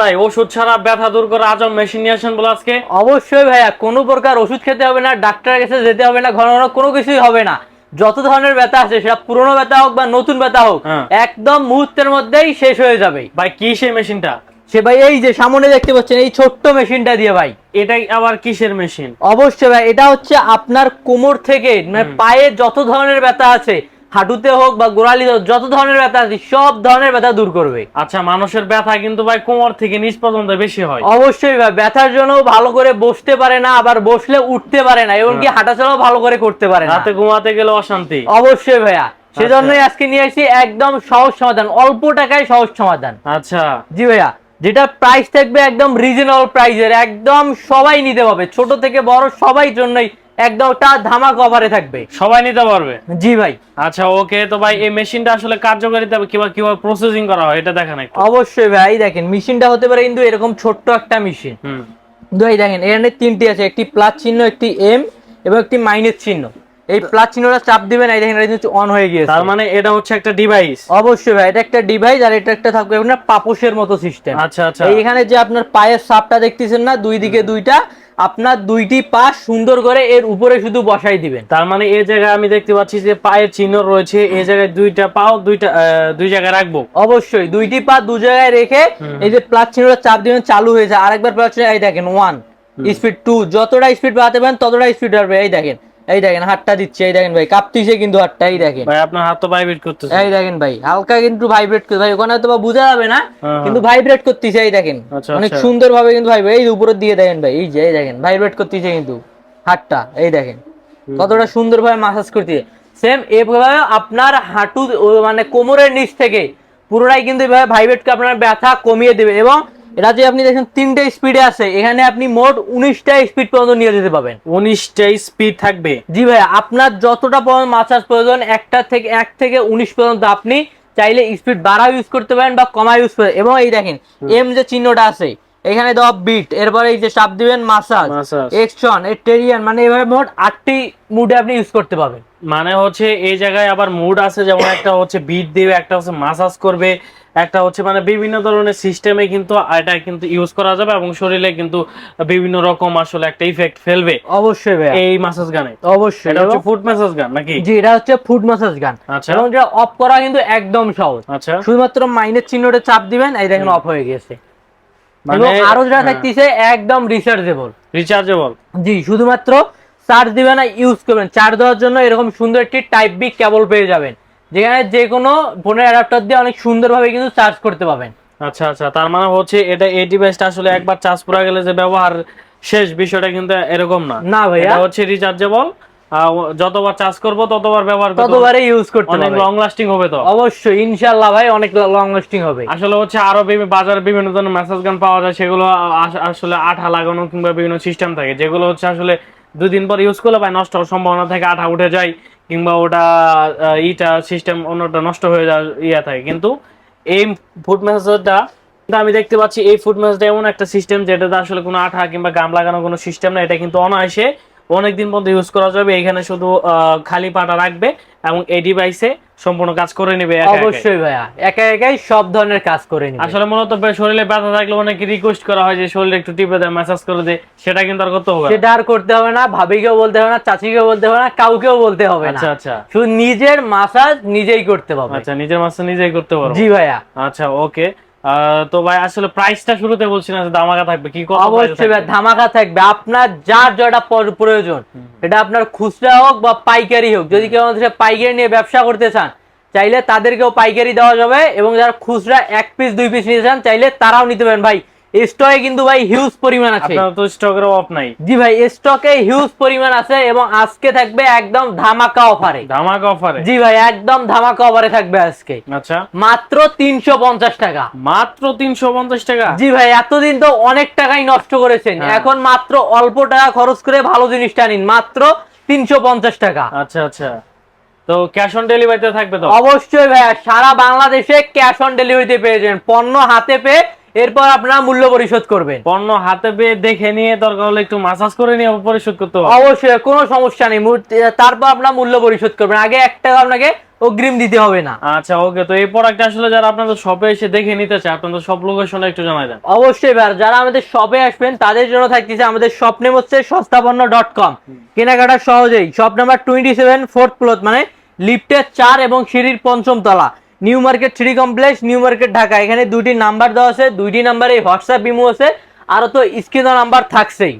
ভাই ওষুধ ছাড়া ব্যথা দূর করে আজম মেশিন নিয়ে আসেন বলে আজকে। অবশ্যই ভাইয়া কোনো প্রকার ওষুধ খেতে হবে না ডাক্তারের কাছে যেতে হবে না ঘন ঘন কোনো কিছুই হবে না। যত ধরনের ব্যথা আছে সেটা পুরনো ব্যথা হোক বা নতুন ব্যথা হোক হ্যাঁ। একদম মুহূর্তের মধ্যেই শেষ হয়ে যাবে। ভাই কি সেই মেশিনটা সে ভাই এই যে সামনে দেখতে পাচ্ছেন এই ছোট্ট মেশিনটা দিয়ে ভাই। এটাই আবার কিসের মেশিন অবশ্যই ভাই এটা হচ্ছে আপনার কোমর থেকে মানে পায়ে যত ধরনের ব্যথা আছে হাঁটুতে হোক বা গোড়ালি হোক যত ধরনের ব্যথা আছে সব ধরনের ব্যথা দূর করবে। আচ্ছা মানুষের ব্যথা কিন্তু ভাই কোমর থেকে নিচ পর্যন্ত বেশি হয়। অবশ্যই ভাই ব্যথার জন্য ভালো করে বসতে পারে না আবার বসলে উঠতে পারে না এমনকি হাঁটাচলাও ভালো করে করতে পারে না। রাতে ঘুমাতে গেলে অশান্তি। অবশ্যই ভাইয়া সেজন্যই আজকে নিয়ে আসি একদম সহজ সমাধান অল্প টাকায় সহজ সমাধান। আচ্ছা। জি ভাইয়া যেটা প্রাইস থাকবে একদম রিজনেবল প্রাইসের একদম সবাই নিতে পারবে ছোট থেকে বড় সবাই জন্যই একদম একটা ধামা কভারে থাকবে। সবাই নিতে পারবে? জি ভাই। আচ্ছা ওকে তো ভাই এই মেশিনটা আসলে কার্যকারিতা কীভাবে কীভাবে প্রসেসিং করা হয় এটা দেখেন একটু। অবশ্যই ভাই দেখেন মেশিনটা হতে পারে কিন্তু এরকম ছোট্ট একটা মেশিন। হুম। কিন্তু দেখেন এখানে তিনটি আছে একটি প্লাস চিহ্ন একটি এম এবং একটি মাইনাস চিহ্ন। এই প্লাস চিহ্নটা চাপ দিবেন এই দেখেন এটা অন হয়ে গিয়েছে। তার মানে এটা হচ্ছে একটা ডিভাইস অবশ্যই ভাই এটা একটা ডিভাইস আর এটা একটা থাকবে আপনার পাপোশের মতো সিস্টেম আচ্ছা আচ্ছা। এইখানে যে আপনার পায়ের সাপটা দেখতেছেন না দুই দিকে দুইটা আপনার দুইটি পা সুন্দর করে এর উপরে শুধু বসাই দিবেন। তার মানে এই জায়গায় আমি দেখতে পাচ্ছি যে পায়ের চিহ্ন রয়েছে এই জায়গায় দুইটা পাও দুইটা দুই জায়গায় রাখব। অবশ্যই দুইটি পা দু জায়গায় রেখে এই যে প্লাস চিহ্নটা চাপ দিবেন চালু হয়ে যায়। আরেকবার প্লাস চিহ্ন এই দেখেন ওয়ান স্পিড টু যতটা স্পিড বাড়াতে পারেন ততটা স্পিড বাড়বে। এই দেখেন এই দেখেন হাতটা দিচ্ছে এই দেখেন ভাই কাঁপতিছে কিন্তু হাতটা এই দেখেন। ভাই আপনার হাত তো ভাইব্রেট করতেছে। এই দেখেন ভাই হালকা কিন্তু ভাইব্রেট করে ভাই ওখানে বা বোঝা যাবে না হ্যাঁ, কিন্তু ভাইব্রেট করতেছে এই দেখেন। আচ্ছা, অনেক আচ্ছা। সুন্দর ভাবে কিন্তু ভাইব্রেট এই যে উপরের দিয়ে দেখেন ভাই এই যে এই দেখেন ভাইব্রেট করতেছে কিন্তু হাতটা এই দেখেন। কতটা সুন্দর ভাবে মাসাজ করতেছে। সেম এভাবে আপনার হাঁটু মানে কোমরের নিচ থেকে পুরোটাই কিন্তু এভাবে ভাইব্রেটকে আপনার ব্যথা কমিয়ে দেবে এবং এটা যে আপনি দেখেন তিনটে স্পিডে আছে এখানে আপনি মোট উনিশটা স্পিড পর্যন্ত নিয়ে যেতে পাবেন উনিশটাই স্পিড থাকবে। জি ভাই আপনার যতটা পর্যন্ত মাসাজ প্রয়োজন একটা থেকে এক থেকে উনিশ পর্যন্ত আপনি চাইলে স্পিড বাড়াও ইউজ করতে পারেন বা কমা ইউজ করে এবং এই দেখেন এম যে চিহ্নটা আছে এখানে দেওয়া বিট এরপরে এই যে চাপ দিবেন মাসাজ এক্সন টেরিয়ান মানে এভাবে মোট আটটি মুডে আপনি ইউজ করতে পারবেন। মানে হচ্ছে এই জায়গায় আবার মুড আছে যেমন একটা হচ্ছে বিট দিবে একটা হচ্ছে মাসাজ করবে একটা হচ্ছে মানে বিভিন্ন ধরনের সিস্টেমে কিন্তু এটা কিন্তু ইউজ করা যাবে এবং শরীরে কিন্তু বিভিন্ন রকম আসলে একটা ইফেক্ট ফেলবে অবশ্যই ভাই এই মাসাজ গানে। অবশ্যই। এটা হচ্ছে ফুড মাসাজ গান নাকি? জি এটা হচ্ছে ফুড মাসাজ গান। আচ্ছা। এবং যেটা অফ করা কিন্তু একদম সহজ। আচ্ছা। শুধুমাত্র মাইনের চিহ্নটা চাপ দিবেন এই দেখেন অফ হয়ে গেছে মানে আরও যেটা থাকতেছে একদম রিচার্জেবল রিচার্জেবল জি শুধুমাত্র চার্জ দিবেন না ইউজ করবেন চার্জ দেওয়ার জন্য এরকম সুন্দর একটি টাইপ বি কেবল পেয়ে যাবেন। যেখানে যে কোনো ফোনের অ্যাডাপ্টার দিয়ে অনেক সুন্দরভাবে কিন্তু চার্জ করতে পাবেন আচ্ছা আচ্ছা তার মানে হচ্ছে এটা এই ডিভাইসটা আসলে একবার চার্জ করা গেলে যে ব্যবহার শেষ বিষয়টা কিন্তু এরকম না। না ভাইয়া। এটা হচ্ছে রিচার্জেবল যতবার চার্জ করব ততবার ব্যবহার ইউজ করতে অনেক লং লাস্টিং হবে তো? অবশ্যই ইনশাআল্লাহ ভাই অনেক লং লাস্টিং হবে। আসলে হচ্ছে আরও বাজারে বিভিন্ন ধরনের মেসেজ গান পাওয়া যায় সেগুলো আসলে আঠা লাগানো কিংবা বিভিন্ন সিস্টেম থাকে যেগুলো হচ্ছে আসলে পর ইউজ করলে ভাই নষ্ট হওয়ার সম্ভাবনা থাকে আঠা উঠে যায় কিংবা ওটা ইটা সিস্টেম অন্যটা নষ্ট হয়ে যায় ইয়ে থাকে। কিন্তু এই ফুড মেসেজটা কিন্তু আমি দেখতে পাচ্ছি এই ফুড মেসেজটা এমন একটা সিস্টেম যেটাতে আসলে কোনো আঠা কিংবা গাম লাগানো কোনো সিস্টেম না এটা কিন্তু অনায়াসে অনেকদিন পর্যন্ত ইউজ করা যাবে এখানে শুধু খালি পাটা রাখবে এবং এই ডিভাইসে সম্পূর্ণ কাজ করে নেবে অবশ্যই ভাইয়া একা একাই সব ধরনের কাজ করে নিবে। আসলে মূলত শরীরে ব্যথা থাকলে অনেকে রিকোয়েস্ট করা হয় যে শরীরে একটু টিপে দেয় ম্যাসাজ করে দে। সেটা কিন্তু আর করতে হবে। সেটা আর করতে হবে না ভাবিকেও বলতে হবে না চাচিকেও বলতে হবে না কাউকেও বলতে হবে না। আচ্ছা আচ্ছা। শুধু নিজের মাসাজ নিজেই করতে পারবে আচ্ছা নিজের মাছ নিজেই করতে পারো জি ভাইয়া। আচ্ছা ওকে তো ভাই আসলে প্রাইসটা শুরুতে বলছি না যে দামাকা থাকবে। কি কথা অবশ্যই ভাই ধামাকা থাকবে। আপনার যার যেটা প্রয়োজন এটা আপনার খুচরা হোক বা পাইকারি হোক যদি কেউ আমাদের পাইকারি নিয়ে ব্যবসা করতে চান চাইলে তাদেরকেও পাইকারি দেওয়া যাবে এবং যারা খুচরা এক পিস দুই পিস নিতে চান চাইলে তারাও নিতে পারেন। ভাই স্টকে কিন্তু ভাই হিউজ পরিমাণ আছে। আপনার তো স্টকের অফ নাই। জি ভাই স্টকে হিউজ পরিমাণ আছে এবং আজকে থাকবে একদম ধামাকা অফারে ধামাকা অফারে জি ভাই একদম ধামাকা অফারে থাকবে আজকে। আচ্ছা। মাত্র তিনশো পঞ্চাশ টাকা। মাত্র তিনশো পঞ্চাশ টাকা? জি ভাই এতদিন তো অনেক টাকাই নষ্ট করেছেন। হ্যাঁ। এখন মাত্র অল্প টাকা খরচ করে ভালো জিনিসটা নিন। মাত্র তিনশো পঞ্চাশ টাকা। আচ্ছা আচ্ছা। তো ক্যাশ অন ডেলিভারিতে থাকবে তো? অবশ্যই ভাইয়া সারা বাংলাদেশে ক্যাশ অন ডেলিভারিতে পেয়ে যাবেন। পণ্য হাতে পেয়ে এরপর আপনারা মূল্য পরিশোধ করবেন। পণ্য হাতে পেয়ে দেখে নিয়ে দরকার হলে একটু মাসাজ করে নিয়ে পরিশোধ করতে হবে। অবশ্যই কোনো সমস্যা নেই। তারপর আপনার মূল্য পরিশোধ করবেন। আগে একটা আপনাকে অগ্রিম দিতে হবে না। আচ্ছা ওকে তো এই প্রোডাক্ট আসলে যারা আপনাদের শপে এসে দেখে নিতে চায় আপনাদের সব লোকেশনটা একটু জানাই দেন। অবশ্যই ভাই যারা আমাদের শপে আসবেন তাদের জন্য থাকতেছে আমাদের শপ নেম হচ্ছে সস্তাপন্ন ডট কম। কেনাকাটা সহজেই। Shop number twenty seven fourth floor মানে লিফটের চার এবং সিঁড়ির পঞ্চম তলা। New Market three complex, New Market Dhaka. এখানে দুটি নাম্বার দেওয়া আছে, দুইটি নাম্বারে হোয়াটসঅ্যাপ ইমো আছে। আরও তো স্ক্রিন নাম্বার থাকছেই।